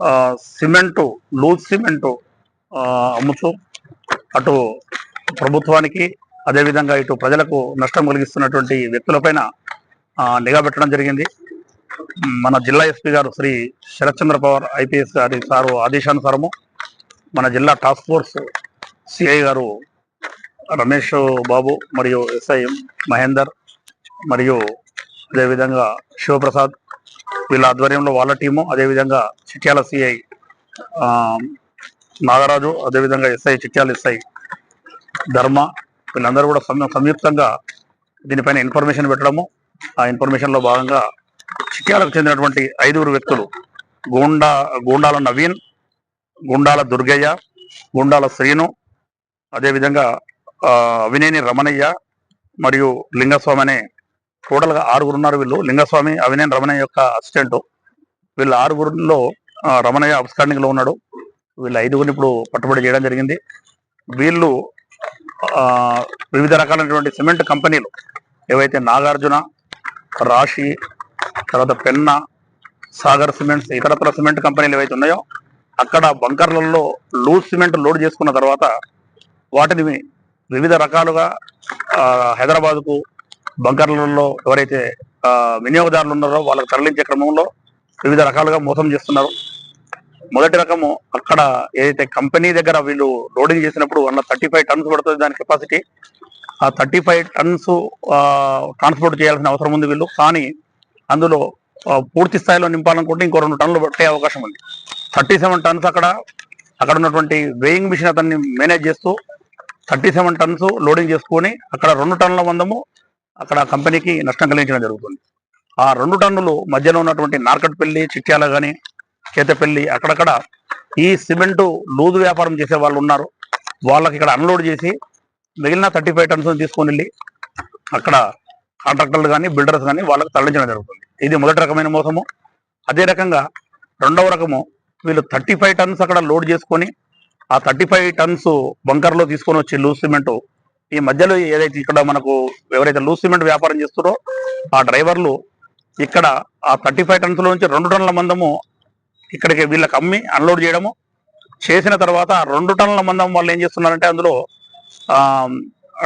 ఆ, cement loose cement ఆ, అమ్ముతూ అటు ప్రభుత్వానికి అదేవిధంగా ఇటు ప్రజలకు నష్టం కలిగిస్తున్నటువంటి వ్యక్తులపైన నిఘా పెట్టడం జరిగింది. మన జిల్లా ఎస్పీ గారు శ్రీ శరత్చంద్ర పవార్ ఐపీఎస్ గారి సారు ఆదేశానుసారము మన జిల్లా టాస్క్ ఫోర్స్ సిఐ గారు రమేష్ బాబు మరియు ఎస్ఐ మహేందర్ మరియు అదేవిధంగా శివప్రసాద్ వీళ్ళ ఆధ్వర్యంలో వాళ్ళ టీము అదేవిధంగా చిట్యాల సిఐ ఆ, నాగరాజు అదేవిధంగా ఎస్ఐ చిట్యాల ఎస్ఐ ధర్మ వీళ్ళందరూ కూడా సంయుక్తంగా దీనిపైన ఇన్ఫర్మేషన్ పెట్టడము. ఆ ఇన్ఫర్మేషన్లో భాగంగా చిట్యాలకు చెందినటువంటి ఐదుగురు వ్యక్తులు గూండా గూండాల నవీన్ గుండాల దుర్గయ్య గుండాల శ్రీను అదేవిధంగా ఆ, అవినేని రమణయ్య మరియు లింగస్వామి అనే టోటల్గా ఆరుగురు ఉన్నారు వీళ్ళు. లింగస్వామి అవినేని రమణయ్య యొక్క అసిస్టెంట్. వీళ్ళ ఆరుగురులో రమణయ్య అబ్స్కాండింగ్లో ఉన్నాడు. వీళ్ళ ఐదుగురిని ఇప్పుడు పట్టుబడి చేయడం జరిగింది. వీళ్ళు ఆ, వివిధ రకాలైనటువంటి సిమెంట్ కంపెనీలు ఏవైతే నాగార్జున రాశి తర్వాత పెన్న సాగర్ సిమెంట్స్ ఇతరత్ర సిమెంట్ కంపెనీలు ఏవైతే ఉన్నాయో అక్కడ బంకర్లలో లూజ్ సిమెంట్ లోడ్ చేసుకున్న తర్వాత వాటిని వివిధ రకాలుగా ఆ, హైదరాబాద్కు బంకర్లలో ఎవరైతే వినియోగదారులు ఉన్నారో వాళ్ళకి తరలించే క్రమంలో వివిధ రకాలుగా మోసం చేస్తున్నారు. మొదటి రకము అక్కడ ఏదైతే కంపెనీ దగ్గర వీళ్ళు లోడింగ్ చేసినప్పుడు వన్ థర్టీ ఫైవ్ టన్స్ పడుతుంది దాని కెపాసిటీ. ఆ థర్టీ ఫైవ్ టన్స్ ట్రాన్స్పోర్ట్ చేయాల్సిన అవసరం ఉంది వీళ్ళు. కానీ అందులో పూర్తి స్థాయిలో నింపాలనుకుంటే ఇంకో రెండు టన్నులు పట్టే అవకాశం ఉంది. థర్టీ సెవెన్ టన్స్ అక్కడ అక్కడ ఉన్నటువంటి వేయింగ్ మిషన్ అతన్ని మేనేజ్ చేస్తూ థర్టీ సెవెన్ టన్స్ లోడింగ్ చేసుకొని అక్కడ రెండు టన్నుల మందము అక్కడ కంపెనీకి నష్టం కలిగించడం జరుగుతుంది. ఆ రెండు టన్నులు మధ్యలో ఉన్నటువంటి నార్కట్పల్లి చిట్యాల కానీ చేతపల్లి అక్కడక్కడ ఈ సిమెంటు లూజు వ్యాపారం చేసే వాళ్ళు ఉన్నారు. వాళ్ళకి ఇక్కడ అన్లోడ్ చేసి మిగిలిన థర్టీ ఫైవ్ టన్స్ తీసుకొని వెళ్ళి అక్కడ కాంట్రాక్టర్లు కానీ బిల్డర్స్ కానీ వాళ్ళకి తరలించడం జరుగుతుంది. ఇది మొదటి రకమైన మోసము. అదే రకంగా రెండవ రకము వీళ్ళు థర్టీ ఫైవ్ టన్స్ అక్కడ లోడ్ చేసుకొని ఆ థర్టీ ఫైవ్ టన్స్ బంకర్లో తీసుకొని వచ్చి లూజ్ సిమెంట్ ఈ మధ్యలో ఏదైతే ఇక్కడ మనకు ఎవరైతే లూజ్ సిమెంట్ వ్యాపారం చేస్తారో ఆ డ్రైవర్లు ఇక్కడ ఆ థర్టీ ఫైవ్ టన్స్లో నుంచి రెండు టన్నుల మందము ఇక్కడికి వీళ్ళకి అమ్మి అన్లోడ్ చేయడము. చేసిన తర్వాత రెండు టన్నుల మందం వాళ్ళు ఏం చేస్తున్నారంటే అందులో ఆ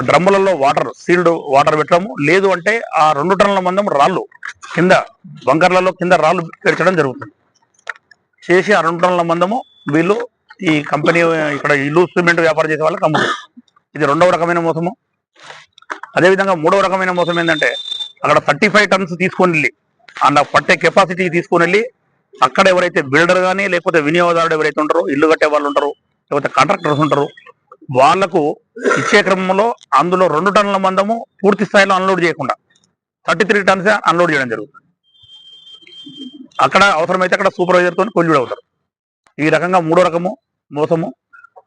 డ్రమ్ములలో వాటర్ సీల్డ్ వాటర్ పెట్టడము. లేదు అంటే ఆ రెండు టన్నుల మందం రాళ్ళు కింద బంకర్లలో కింద రాళ్ళు పెంచడం జరుగుతుంది. చేసి ఆ రెండు టన్నుల మందము వీళ్ళు ఈ కంపెనీ ఇక్కడ ఇల్లు సిమెంట్ వ్యాపారం చేసే వాళ్ళకి అమ్ముతారు. ఇది రెండవ రకమైన మోసము. అదేవిధంగా మూడవ రకమైన మోసం ఏంటంటే అక్కడ థర్టీ ఫైవ్ టన్స్ తీసుకొని వెళ్ళి అండ్ పట్టే కెపాసిటీ తీసుకొని వెళ్ళి అక్కడ ఎవరైతే బిల్డర్ కానీ లేకపోతే వినియోగదారుడు ఎవరైతే ఉంటారో ఇల్లు కట్టే వాళ్ళు ఉంటారు లేకపోతే కాంట్రాక్టర్స్ ఉంటారు వాళ్ళకు ఇచ్చే క్రమంలో అందులో రెండు టన్నుల మందము పూర్తి స్థాయిలో అన్లోడ్ చేయకుండా థర్టీ త్రీ టన్స్ అన్లోడ్ చేయడం జరుగుతుంది. అక్కడ అవసరమైతే అక్కడ సూపర్వైజర్తో తో అవుతారు ఈ రకంగా మూడో రకము మోసము.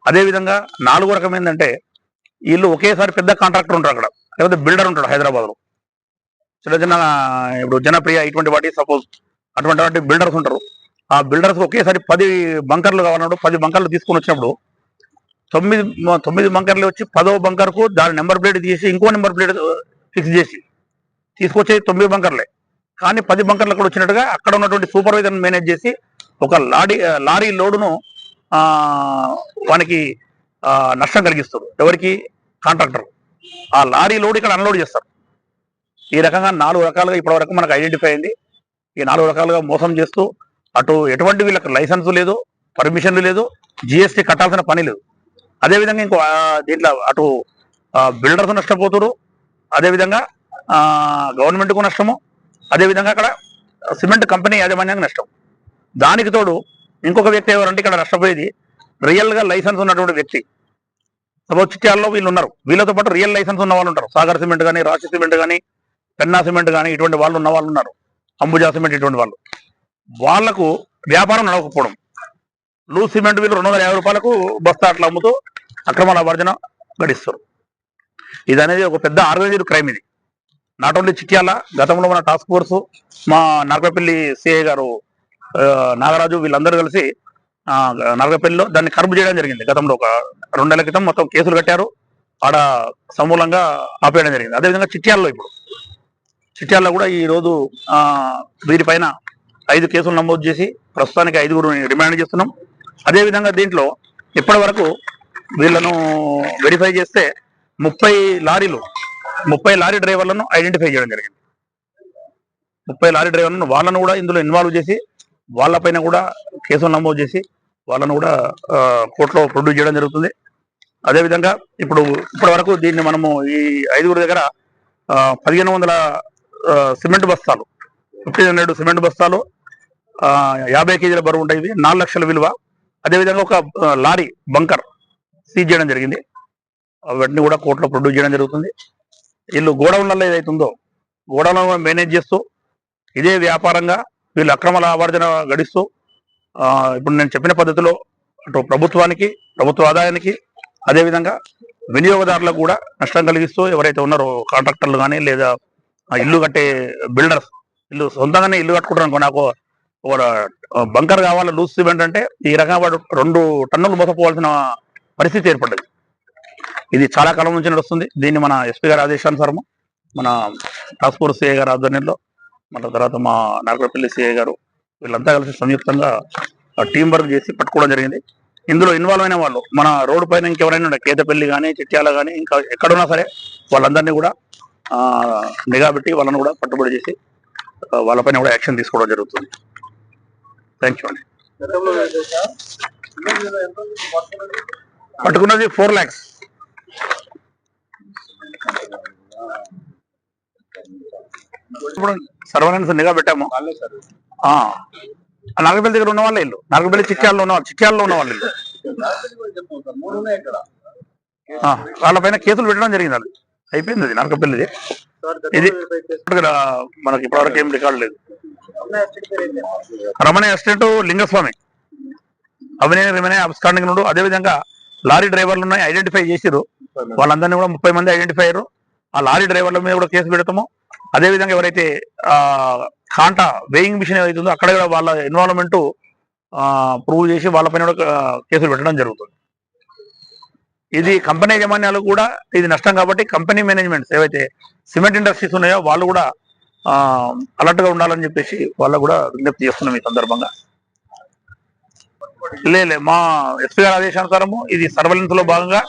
అదేవిధంగా నాలుగో రకం ఏంటంటే వీళ్ళు ఒకేసారి పెద్ద కాంట్రాక్టర్ ఉంటారు అక్కడ. లేకపోతే బిల్డర్ ఉంటాడు హైదరాబాద్లో. చిన్న చిన్న ఇప్పుడు జనప్రియ ఇటువంటి వాటి సపోజ్ అటువంటి వాటి బిల్డర్స్ ఉంటారు. ఆ బిల్డర్స్ ఒకేసారి పది బంకర్లు కావాలన్నప్పుడు పది బంకర్లు తీసుకొని వచ్చినప్పుడు తొమ్మిది తొమ్మిది బంకర్లు వచ్చి పదో బంకర్కు దాని నెంబర్ ప్లేట్ తీసి ఇంకో నెంబర్ ప్లేట్ ఫిక్స్ చేసి తీసుకొచ్చే తొమ్మిది బంకర్లే కానీ పది బంకర్లు అక్కడ వచ్చినట్టుగా అక్కడ ఉన్నటువంటి సూపర్వైజర్ మేనేజ్ చేసి ఒక లారీ లారీ లోడును వానికి నష్టం కలిగిస్తారు ఎవరికి? కాంట్రాక్టర్. ఆ లారీ లోడ్ ఇక్కడ అన్లోడ్ చేస్తారు. ఈ రకంగా నాలుగు రకాలుగా ఇప్పటివరకు మనకు ఐడెంటిఫై అయింది. ఈ నాలుగు రకాలుగా మోసం చేస్తూ అటు ఎటువంటి వీళ్ళకి లైసెన్స్ లేదు పర్మిషన్లు లేదు జిఎస్టీ కట్టాల్సిన పని లేదు. అదేవిధంగా ఇంకో దీంట్లో అటు బిల్డర్స్ నష్టపోతురు. అదేవిధంగా గవర్నమెంట్కు నష్టము. అదేవిధంగా అక్కడ సిమెంట్ కంపెనీ యాజమాన్యానికి నష్టం. దానికి తోడు ఇంకొక వ్యక్తి ఎవరంటే ఇక్కడ నష్టపోయేది. రియల్గా లైసెన్స్ ఉన్నటువంటి వ్యక్తి. సపోజ్ చిట్యాల్లో వీళ్ళు ఉన్నారు. వీళ్ళతో పాటు రియల్ లైసెన్స్ ఉన్న వాళ్ళు ఉంటారు. సాగర్ సిమెంట్ కానీ రాశి సిమెంట్ కానీ పెన్నా సిమెంట్ కానీ ఇటువంటి వాళ్ళు ఉన్న వాళ్ళు ఉన్నారు. అంబుజా సిమెంట్ ఇటువంటి వాళ్ళు. వాళ్ళకు వ్యాపారం నడవకపోవడం. లూజ్ సిమెంట్ వీళ్ళు రెండు వందల యాభై రూపాయలకు బస్తా అట్లా అమ్ముతూ అక్రమ లాభార్జన గడిస్తారు. ఇది అనేది ఒక పెద్ద ఆర్గనైజ్డ్ క్రైమ్ ఇది. నాట్ ఓన్లీ చిట్యాల గతంలో మన టాస్క్ ఫోర్స్ మా నాగపల్లి సిఐ గారు నాగరాజు వీళ్ళందరూ కలిసి ఆ, దాన్ని కరుపు చేయడం జరిగింది. గతంలో ఒక రెండేళ్ళ క్రితం మొత్తం కేసులు కట్టారు. ఆడ సమూలంగా ఆపేయడం జరిగింది. అదేవిధంగా చిట్యాల్లో ఇప్పుడు. చిట్యాల్లో కూడా ఈ రోజు ఆ, వీరిపైన ఐదు కేసులు నమోదు చేసి ప్రస్తుతానికి ఐదుగురు రిమాండ్ చేస్తున్నాం. అదేవిధంగా దీంట్లో ఇప్పటి వరకు వీళ్ళను వెరిఫై చేస్తే ముప్పై లారీలు ముప్పై లారీ డ్రైవర్లను ఐడెంటిఫై చేయడం జరిగింది. ముప్పై లారీ డ్రైవర్లను వాళ్ళను కూడా ఇందులో ఇన్వాల్వ్ చేసి వాళ్ళపైన కూడా కేసులు నమోదు చేసి వాళ్ళను కూడా కోర్టులో ప్రొడ్యూస్ చేయడం జరుగుతుంది. అదేవిధంగా ఇప్పుడు ఇప్పటి వరకు దీన్ని మనము ఈ ఐదుగురు దగ్గర పదిహేను వందల సిమెంట్ బస్తాలు ఫిఫ్టీన్ హండ్రెడ్ సిమెంట్ బస్తాలు ఆ, యాభై కేజీల బరువు ఉంటాయి. ఇవి నాలుగు లక్షల విలువ. అదేవిధంగా ఒక లారీ బంకర్ సీజ్ చేయడం జరిగింది. వాటిని కూడా కోర్టులో ప్రొడ్యూస్ చేయడం జరుగుతుంది. వీళ్ళు గోడౌన్లలో ఏదైతుందో గోడౌన్ మేనేజ్ చేస్తూ ఇదే వ్యాపారంగా వీళ్ళు అక్రమ ఆవర్జన గడిస్తూ ఆ, ఇప్పుడు నేను చెప్పిన పద్ధతిలో అటు ప్రభుత్వానికి ప్రభుత్వ ఆదాయానికి అదేవిధంగా వినియోగదారులకు కూడా నష్టం కలిగిస్తూ ఎవరైతే ఉన్నారో కాంట్రాక్టర్లు కానీ లేదా ఇల్లు కట్టే బిల్డర్స్ ఇల్లు సొంతంగానే ఇల్లు కట్టుకుంటారు అనుకో నాకు బంకర్ కావాలి లూజ్ సిమెంట్ అంటే ఈ రకంగా వాడు రెండు టన్నులు మోసపోవాల్సిన పరిస్థితి ఏర్పడ్డది. ఇది చాలా కాలం నుంచి నడుస్తుంది. దీన్ని మన ఎస్పీ గారి ఆదేశానుసారము మన టాస్క్ ఫోర్స్ సిఐ గారి ఆధ్వర్యంలో మన తర్వాత మా నాగరపల్లి సిఐ గారు వీళ్ళంతా కలిసి సంయుక్తంగా టీం వర్క్ చేసి పట్టుకోవడం జరిగింది. ఇందులో ఇన్వాల్వ్ అయిన వాళ్ళు మన రోడ్డు పైన ఇంకెవరైనా ఉండే కేతపల్లి కానీ చిట్యాల కానీ ఇంకా ఎక్కడున్నా సరే వాళ్ళందరినీ కూడా నిఘా పెట్టి వాళ్ళని కూడా పట్టుబడి చేసి వాళ్ళపైన కూడా యాక్షన్ తీసుకోవడం జరుగుతుంది. థ్యాంక్ యూ అండి. పట్టుకున్నది ఫోర్ ల్యాక్స్ ఇప్పుడు నిఘా పెట్టాము. నాగపల్లి దగ్గర ఉన్న వాళ్ళే. ఇల్లు నాగపల్లి చిట్యాలలో ఉన్న వాళ్ళు చిట్యాలలో ఉన్న వాళ్ళు. ఇల్లు ఆ, వాళ్ళపైన కేసులు పెట్టడం జరిగింది అది. అయిపోయింది అది నాగపల్లిది. ఇది మనకి ఇప్పటివరకు ఏం రికార్డు లేదు. రమణ ఎస్టేట్ లింగస్వామి. అవినయ రిమనే అబ్స్కాండింగ్ నుండు అదే విధంగా లారీ డ్రైవర్లు ఉన్నాయి ఐడెంటిఫై చేసిరు వాళ్ళందరినీ కూడా ముప్పై మంది ఐడెంటిఫై అయ్యారు. ఆ లారీ డ్రైవర్ల మీద కూడా కేసు పెడతాము. అదే విధంగా ఎవరైతే కాంటా వేయింగ్ మిషన్ ఏదైతుందో అక్కడ కూడా వాళ్ళ ఇన్వాల్వ్మెంట్ ప్రూవ్ చేసి వాళ్ళపైన కూడా కేసులు పెట్టడం జరుగుతుంది. ఇది కంపెనీ యజమాన్యాలు కూడా ఇది నష్టం కాబట్టి కంపెనీ మేనేజ్మెంట్స్ ఏవైతే సిమెంట్ ఇండస్ట్రీస్ ఉన్నాయో వాళ్ళు కూడా అలర్ట్గా ఉండాలని చెప్పేసి వాళ్ళు కూడా విజ్ఞప్తి చేస్తున్నాం ఈ సందర్భంగా. లే మా ఎస్పీ గారి ఆదేశానుసారము ఇది సర్వలెన్స్లో భాగంగా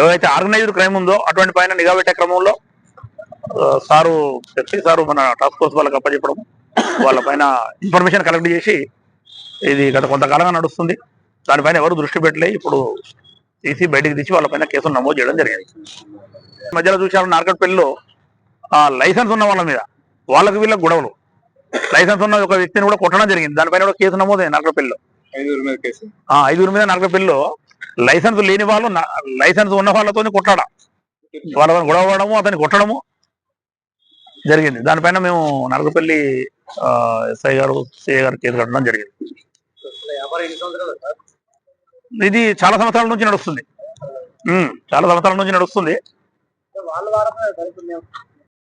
ఎవరైతే ఆర్గనైజ్డ్ క్రైమ్ ఉందో అటువంటి పైన నిఘా పెట్టే క్రమంలో సారు ఎస్పీ సారు మన టాస్క్ ఫోర్స్ వాళ్ళకి అప్పచెప్పడం వాళ్ళ పైన ఇన్ఫర్మేషన్ కలెక్ట్ చేసి ఇది గత కొంతకాలంగా నడుస్తుంది. దానిపైన ఎవరు దృష్టి పెట్టలే ఇప్పుడు తీసి బయటికి తీసి వాళ్ళపైన కేసులు నమోదు చేయడం జరిగింది. మధ్యలో చూసారు నార్కట్పల్లిలో లైసెన్స్ ఉన్న వాళ్ళ మీద వాళ్ళకి వీళ్ళకి గొడవలు. లైసెన్స్ ఉన్న ఒక వ్యక్తిని కూడా కొట్టడం జరిగింది. దానిపైన కూడా కేసు నమోదైంది నార్కట్పల్లిలో. ఐదుగురు మీద కేసు. ఆ ఐదుగురు మీద నార్కట్పల్లిలో లైసెన్స్ లేని వాళ్ళు లైసెన్స్ ఉన్న వాళ్ళతో కొట్టాడ? వాళ్ళ గొడవ పడము అతన్ని కొట్టడము జరిగింది. దానిపైన మేము నరకపల్లి ఎస్ఐ గారు సిఐ గారు కేసు కట్టడం జరిగింది. ఇది చాలా సంవత్సరాల నుంచి నడుస్తుంది. చాలా సంవత్సరాల నుంచి నడుస్తుంది.